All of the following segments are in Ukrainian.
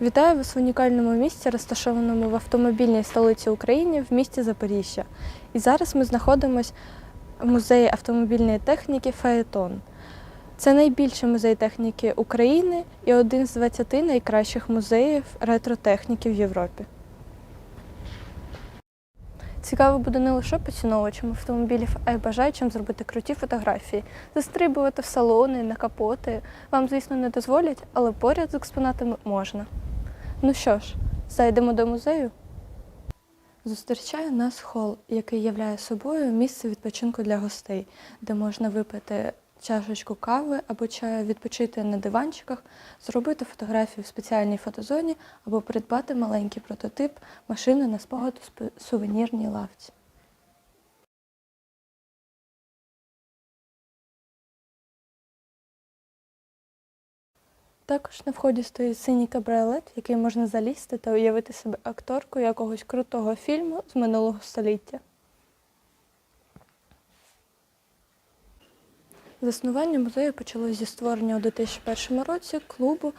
Вітаю вас в унікальному місці, розташованому в автомобільній столиці України в місті Запоріжжя. І зараз ми знаходимося в музеї автомобільної техніки Фаетон. Це найбільший музей техніки України і один з 20 найкращих музеїв ретротехніки в Європі. Цікаво буде не лише поціновувачам автомобілів, а й бажаючим зробити круті фотографії, застрибувати в салони, на капоти. Вам, звісно, не дозволять, але поряд з експонатами можна. Ну що ж, зайдемо до музею. Зустрічає нас хол, який являє собою місце відпочинку для гостей, де можна випити чашечку кави або чаю, відпочити на диванчиках, зробити фотографію в спеціальній фотозоні або придбати маленький прототип машини на спогад у сувенірній лавці. Також на вході стоїть синій кабріолет, в який можна залізти та уявити себе акторкою якогось крутого фільму з минулого століття. Заснування музею почалось зі створення у 2001 році клубу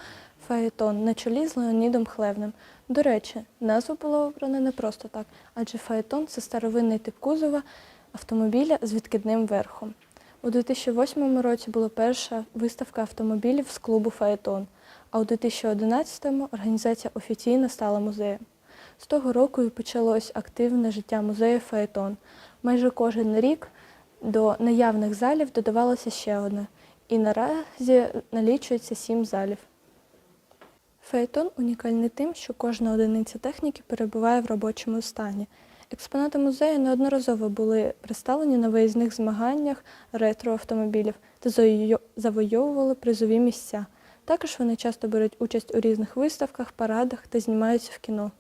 Фаетон на чолі з Леонідом Хлевним. До речі, назва була обрана не просто так, адже Фаетон це старовинний тип кузова автомобіля з відкидним верхом. У 2008 році була перша виставка автомобілів з клубу Фаетон, а у 2011-му організація офіційно стала музеєм. З того року і почалось активне життя музею Фаетон. Майже кожен рік до наявних залів додавалося ще одне, і наразі налічується сім залів. Фаетон унікальний тим, що кожна одиниця техніки перебуває в робочому стані. Експонати музею неодноразово були представлені на виїзних змаганнях ретроавтомобілів та завойовували призові місця. Також вони часто беруть участь у різних виставках, парадах та знімаються в кіно.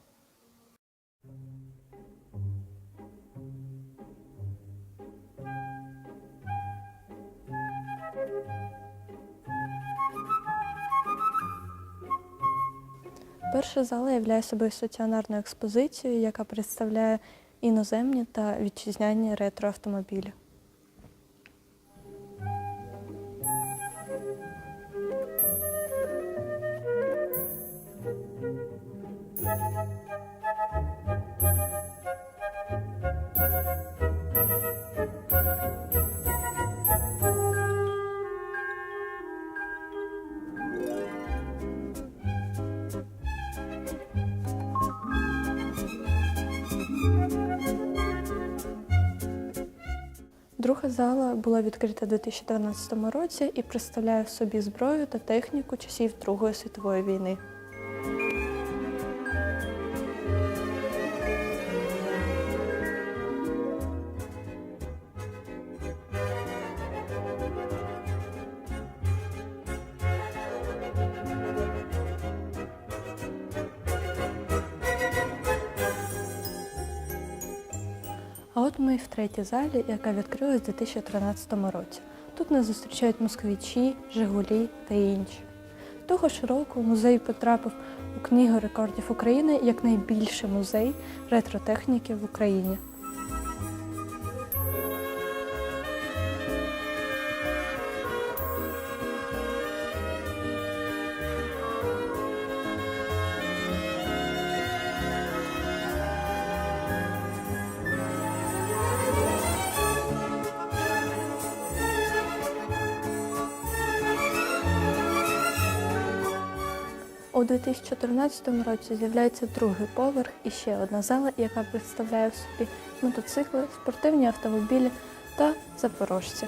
Перша зала являє собою стаціонарну експозицію, яка представляє іноземні та вітчизняні ретроавтомобілі. Друга зала була відкрита у 2012 році і представляє в собі зброю та техніку часів Другої світової війни. Ми в третій залі, яка відкрилась у 2013 році. Тут нас зустрічають москвичі, Жигулі та інші. Того ж року музей потрапив у книгу рекордів України як найбільший музей ретротехніки в Україні. У 2014 році з'являється другий поверх і ще одна зала, яка представляє в собі мотоцикли, спортивні автомобілі та запорожці.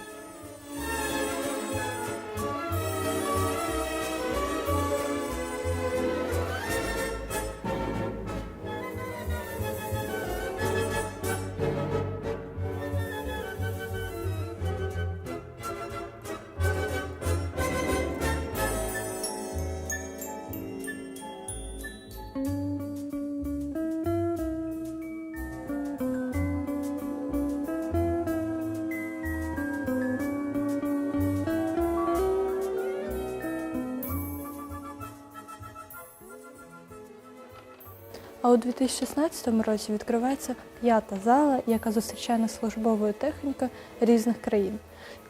А у 2016 році відкривається п'ята зала, яка зустрічає нас службовою технікою різних країн.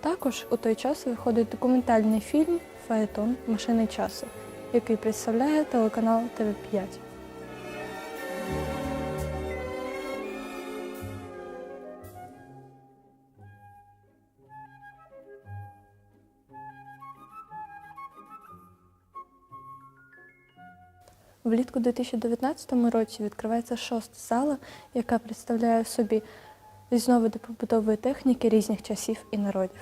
Також у той час виходить документальний фільм Фаетон Машини часу. який представляє телеканал ТВ5. Влітку 2019 році відкривається шоста зала, яка представляє собі різновиди побутової техніки різних часів і народів.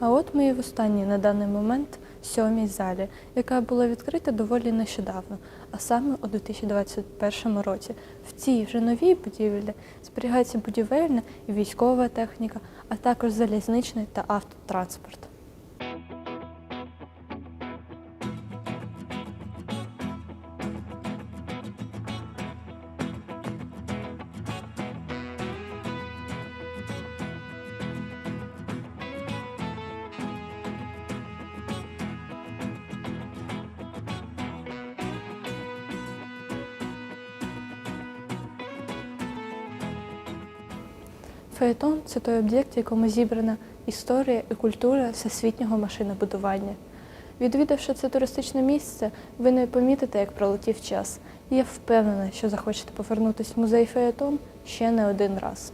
А от ми і в останній на даний момент сьомій залі, яка була відкрита доволі нещодавно, а саме у 2021 році. В цій вже новій будівлі зберігається будівельна і військова техніка, а також залізничний та автотранспорт. Фаетон це той об'єкт, в якому зібрана історія і культура всесвітнього машинобудування. Відвідавши це туристичне місце, ви не помітите, як пролетів час. Я впевнена, що захочете повернутися в музей Фаетон ще не один раз.